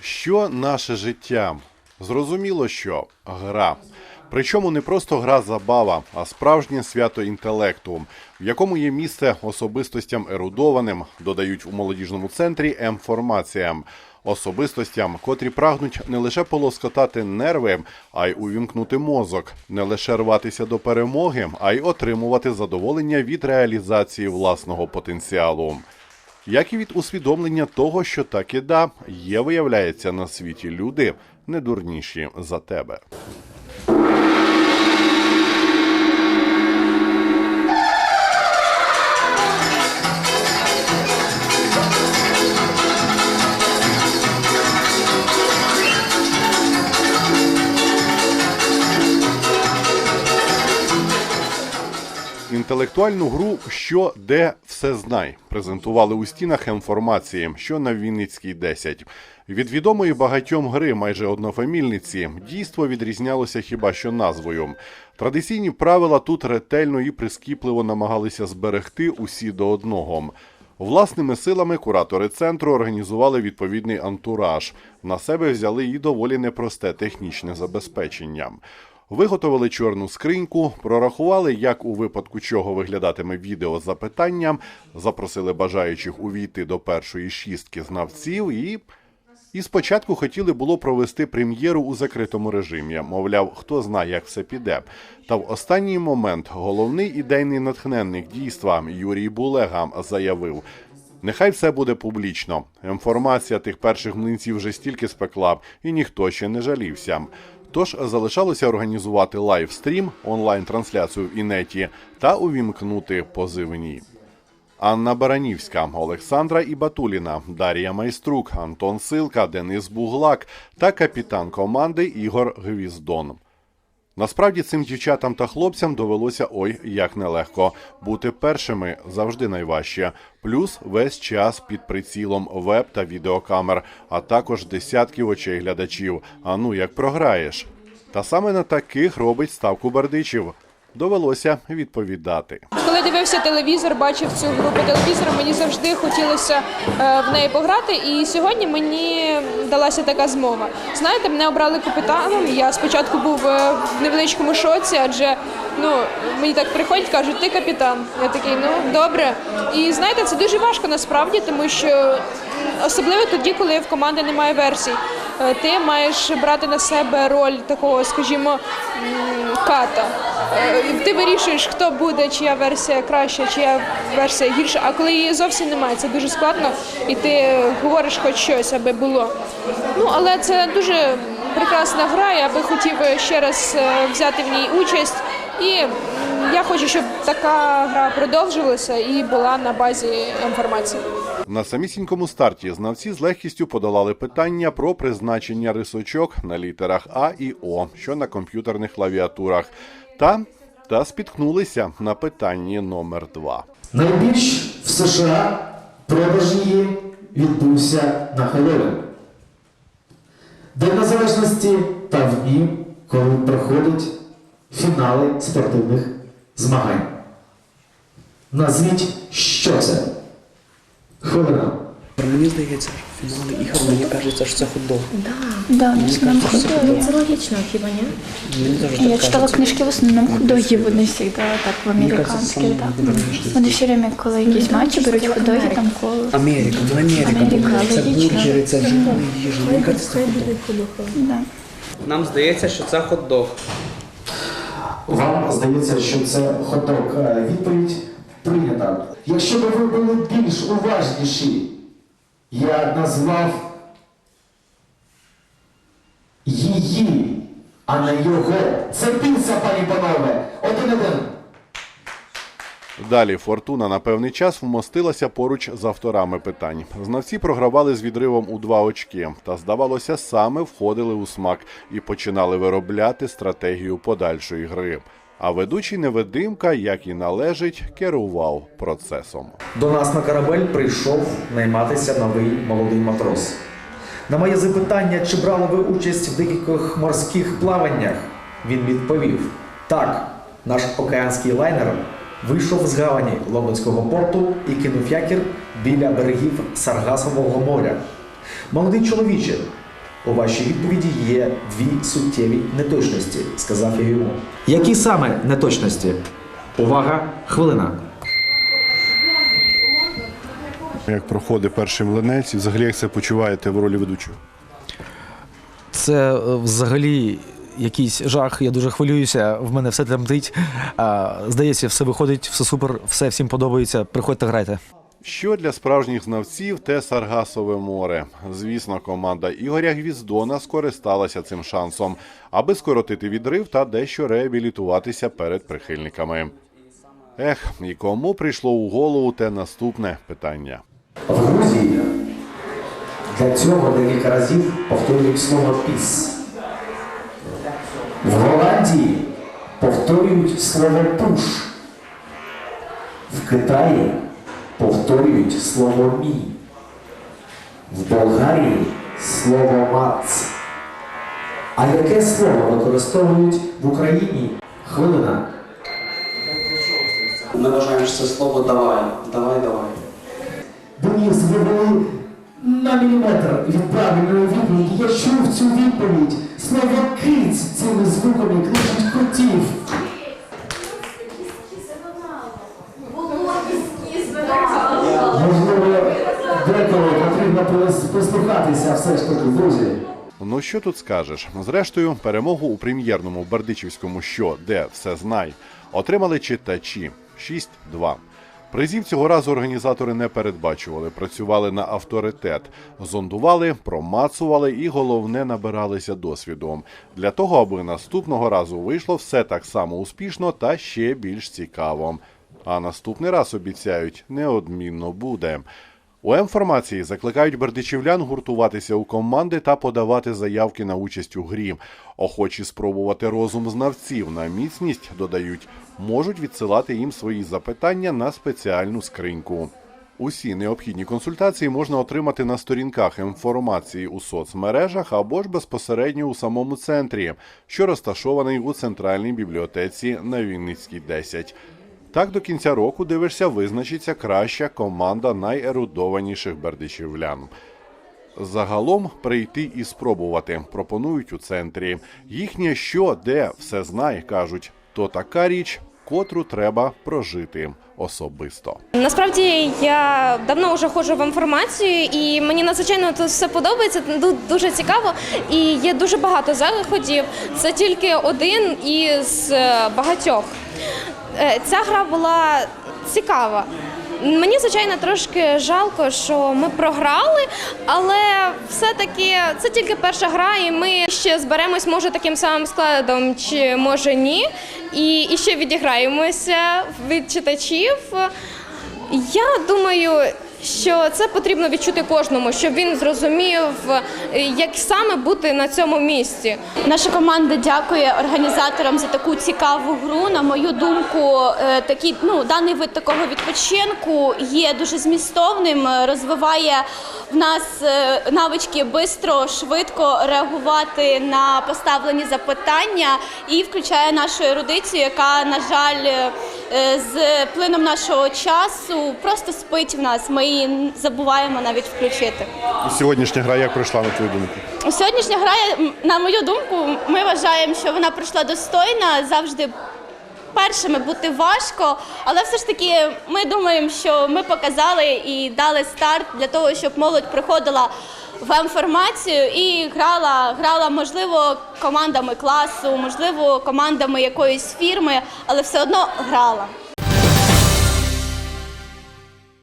Що наше життя? Зрозуміло, що гра. Причому не просто гра забава, а справжнє свято інтелекту, в якому є місце особистостям ерудованим, додають у молодіжному центрі М-формаціям. Особистостям, котрі прагнуть не лише полоскотати нерви, а й увімкнути мозок, не лише рватися до перемоги, а й отримувати задоволення від реалізації власного потенціалу як і від усвідомлення того, що так і да, є, виявляється, на світі люди не дурніші за тебе. Інтелектуальну гру Що, де, все знай презентували у стінах інформації, що на Вінницькій 10. Від відомої багатьом гри майже однофамільниці дійство відрізнялося хіба що назвою. Традиційні правила тут ретельно і прискіпливо намагалися зберегти усі до одного. Власними силами куратори центру організували відповідний антураж. На себе взяли і доволі непросте технічне забезпечення. Виготовили чорну скриньку, прорахували, як у випадку чого виглядатиме відео з запитанням, запросили бажаючих увійти до першої шістки знавців і. І спочатку хотіли було провести прем'єру у закритому режимі. Мовляв, хто знає, як все піде. Та в останній момент головний ідейний натхненник дійства Юрій Булега заявив: Нехай все буде публічно. Інформація тих перших млинців вже стільки спекла, і ніхто ще не жалівся. Тож залишалося організувати лайвстрім, онлайн-трансляцію в інеті та увімкнути позивні. Анна Баранівська, Олександра Ібатуліна, Дар'я Майструк, Антон Силка, Денис Буглак та капітан команди Ігор Гвіздон. Насправді цим дівчатам та хлопцям довелося ой як нелегко. Бути першими завжди найважче. Плюс весь час під прицілом веб та відеокамер, а також десятків очей глядачів. А ну як програєш? Та саме на таких робить ставку Бердичів. Довелося відповідати. Коли дивився телевізор, бачив цю гру по мені завжди хотілося е, в неї пограти. І сьогодні мені далася така змога. Знаєте, мене обрали капітаном. Я спочатку був е, в невеличкому шоці, адже ну мені так приходять, кажуть, ти капітан. Я такий, ну добре. І знаєте, це дуже важко насправді, тому що особливо тоді, коли в команди немає версій. Е, Ти маєш брати на себе роль такого, скажімо, ката. Е, Ти вирішуєш, хто буде, чия версія краща, чия версія гірша. А коли її зовсім немає, це дуже складно, і ти говориш хоч щось, аби було. Ну але це дуже прекрасна гра. Я би хотів ще раз е, взяти в ній участь. І я хочу, щоб така гра продовжувалася і була на базі інформації. На самісінькому старті знавці з легкістю подолали питання про призначення рисочок на літерах А і О, що на комп'ютерних клавіатурах, та, та спіткнулися на питанні номер два. Найбільш в США продаж її відбувся на Хеллоуін. День Незалежності та в дні, коли проходять фінали спортивних змагань. Назвіть, що це? Хвилина. Мені здається, що фінали ігор, мені кажеться, що це футбол. Да, в основном кажется, художки. Ну, це логічно хіба ні? Мені теж Я так читала кажеться. книжки в основном художні, вони всегда так в Мені кажеться, американські, так. буде більше. Вони все время, коли якісь матчі беруть художні, там коло. Америка, ну Америка, Америка, це логічно. бургери, це їжа. Мені кажеться, це футбол. Да. Нам здається, що це хот-дог. Вам здається, що це хот-дог. Е, Відповідь прийнята. Якщо б ви були більш уважніші, я назвав її, а не його. Це піца, пані панове. Один-один. Далі фортуна на певний час вмостилася поруч з авторами питань. Знавці програвали з відривом у два очки, та здавалося, саме входили у смак і починали виробляти стратегію подальшої гри. А ведучий невидимка, як і належить, керував процесом. До нас на корабель прийшов найматися новий молодий матрос. На моє запитання, чи брали ви участь в декількох морських плаваннях, він відповів: так, наш океанський лайнер вийшов з гавані Лондонського порту і кинув якір біля берегів Саргасового моря. Молодий чоловіче, У вашій відповіді є дві суттєві неточності, сказав я йому. Які саме неточності? Увага, хвилина. Як проходить перший млинець, і взагалі як це почуваєте в ролі ведучого? Це е, взагалі якийсь жах. Я дуже хвилююся. В мене все тремтить. А, здається, все виходить, все супер, все всім подобається. Приходьте, грайте. Що для справжніх знавців те Саргасове море. Звісно, команда Ігоря Гвіздона скористалася цим шансом, аби скоротити відрив та дещо реабілітуватися перед прихильниками. Ех, і кому прийшло у голову те наступне питання? В Грузії для цього декілька разів повторюють слово піс. В повторюють слово пуш. В Китаї повторюють слово мі. В Болгарії слово мац. А яке слово використовують в Україні? Хвилина. Ми вважаємо, що це слово давай. Давай, давай. Денис, ви були на міліметр від правильної відповіді. Я чув цю відповідь. Слово киць цими звуками послухатися все ж таки, друзі. Ну що тут скажеш? Зрештою, перемогу у прем'єрному бердичівському що, де все знай, отримали читачі 6-2. Призів цього разу організатори не передбачували, працювали на авторитет, зондували, промацували і головне набиралися досвідом для того, аби наступного разу вийшло все так само успішно та ще більш цікаво. А наступний раз обіцяють неодмінно буде. У М-формації закликають бердичівлян гуртуватися у команди та подавати заявки на участь у грі. Охочі спробувати розум знавців на міцність, додають, можуть відсилати їм свої запитання на спеціальну скриньку. Усі необхідні консультації можна отримати на сторінках інформації у соцмережах або ж безпосередньо у самому центрі, що розташований у центральній бібліотеці на Вінницькій 10. Так до кінця року дивишся, визначиться краща команда найерудованіших бердичівлян. Загалом прийти і спробувати пропонують у центрі. Їхнє що, де, все знає, кажуть, то така річ, котру треба прожити особисто. Насправді я давно вже ходжу в інформацію, і мені надзвичайно тут все подобається. ду- Дуже цікаво. І є дуже багато заходів. Це тільки один із е, багатьох. Е, Ця гра була цікава. Мені, звичайно, трошки жалко, що ми програли, але все-таки це тільки перша гра, і ми ще зберемось, може, таким самим складом, чи може ні. І, і ще відіграємося від читачів. Я думаю, що це потрібно відчути кожному, щоб він зрозумів, е, як саме бути на цьому місці. Наша команда дякує організаторам за таку цікаву гру. На мою думку, е, такі, ну, даний вид такого відпочинку є дуже змістовним, е, розвиває в нас навички швидко, швидко реагувати на поставлені запитання і включає нашу ерудицію, яка, на жаль, з плином нашого часу просто спить в нас. Ми її забуваємо навіть включити. Сьогоднішня гра як пройшла на твою думку? Сьогоднішня гра, на мою думку, ми вважаємо, що вона пройшла достойно. Завжди першими бути важко, але все ж таки ми думаємо, що ми показали і дали старт для того, щоб молодь приходила в інформацію і грала, грала, можливо, командами класу, можливо, командами якоїсь фірми, але все одно грала.